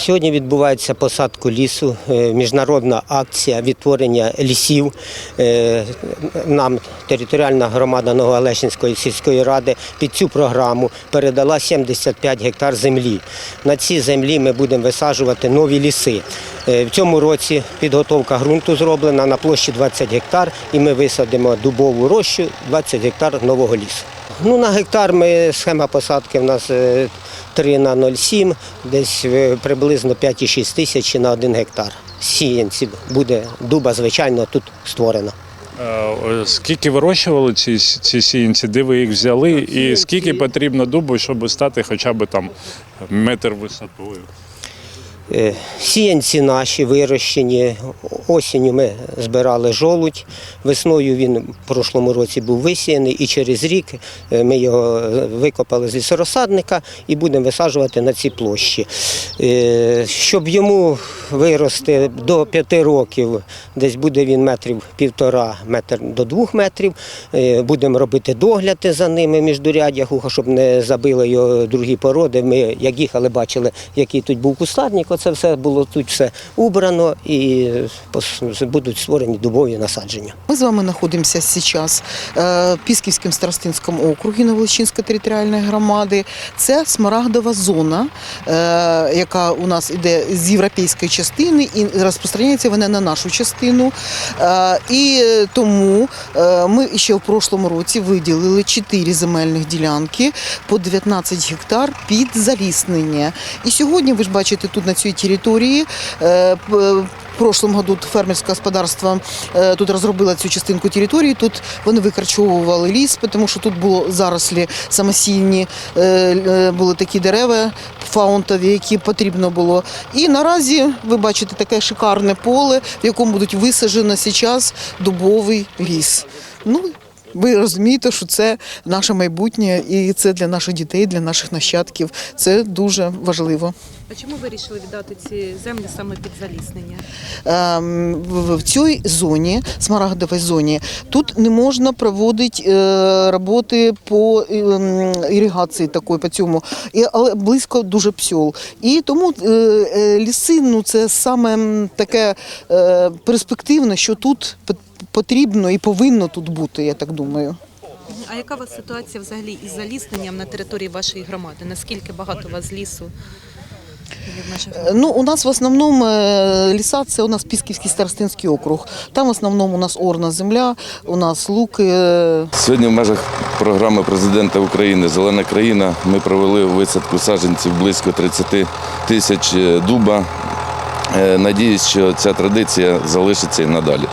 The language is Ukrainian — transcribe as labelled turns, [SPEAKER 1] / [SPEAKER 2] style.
[SPEAKER 1] Сьогодні відбувається посадку лісу, е, міжнародна акція відтворення лісів. Е, Нам територіальна громада Новоолешинської сільської ради під цю програму передала 75 гектар землі. На цій землі ми будемо висаджувати нові ліси. Е, В цьому році підготовка ґрунту зроблена на площі 20 гектар, і ми висадимо дубову рощу 20 гектар нового лісу. Ну, на гектар ми схема посадки в нас е, 3 на 0,7, десь е, приблизно 5,6 тисяч на 1 гектар. Сіянців буде дуба, звичайно, тут створено.
[SPEAKER 2] Е, Скільки вирощували ці, ці сіянці, де ви їх взяли, і скільки потрібно дубу, щоб стати хоча б там метр висотою?
[SPEAKER 1] Е, Сіянці наші вирощені. Осінню ми збирали жолудь. Весною він в прошлому році був висіяний, і через рік е, ми його викопали з лісорозсадника і будемо висаджувати на ці площі. Е, Щоб йому вирости до п'яти років, десь буде він метрів півтора, метр до двох метрів. Е, Будемо робити догляди за ними міждуряддя, щоб не забили його другі породи. Ми, як їхали, бачили, який тут був кустарник. Оце все було тут все убрано і будуть створені дубові насадження.
[SPEAKER 3] Ми з вами знаходимося зараз в Пісківському старостинському округі Новолочинської територіальної громади. Це смарагдова зона, е, яка у нас іде з європейської частини і розпространяється вона на нашу частину. Е, І тому е, ми ще в прошлому році виділили 4 земельних ділянки по 19 гектар під заліснення. І сьогодні ви ж бачите тут на цій території е, п- в прошлом году фермерське господарство е, тут розробило цю частинку території. Тут вони викорчовували ліс, тому що тут було зарослі самосійні, е, е, були такі дерева фаунтові, які потрібно було. І наразі ви бачите таке шикарне поле, в якому будуть висаджено зараз дубовий ліс. Ну, ви розумієте, що це наше майбутнє, і це для наших дітей, для наших нащадків. Це дуже важливо.
[SPEAKER 4] А чому ви вирішили віддати ці землі саме під заліснення?
[SPEAKER 3] Ем, в цій зоні, смарагдовій зоні, тут не можна проводити е, роботи по ем, іригації такої по цьому, але близько дуже псьол. І тому е, е, ліси ну, це саме таке перспективне, що тут потрібно і повинно тут бути, я так думаю.
[SPEAKER 4] А яка у вас ситуація взагалі із залісненням на території вашої громади? Наскільки багато у вас лісу?
[SPEAKER 3] Ну, у нас в основному е, ліса це у нас Пісківський старостинський округ. Там в основному у нас орна земля, у нас луки. е,
[SPEAKER 5] Сьогодні в межах програми президента України Зелена країна ми провели висадку саджанців близько 30 тисяч е, дуба. Надіюсь, що ця традиція залишиться і надалі.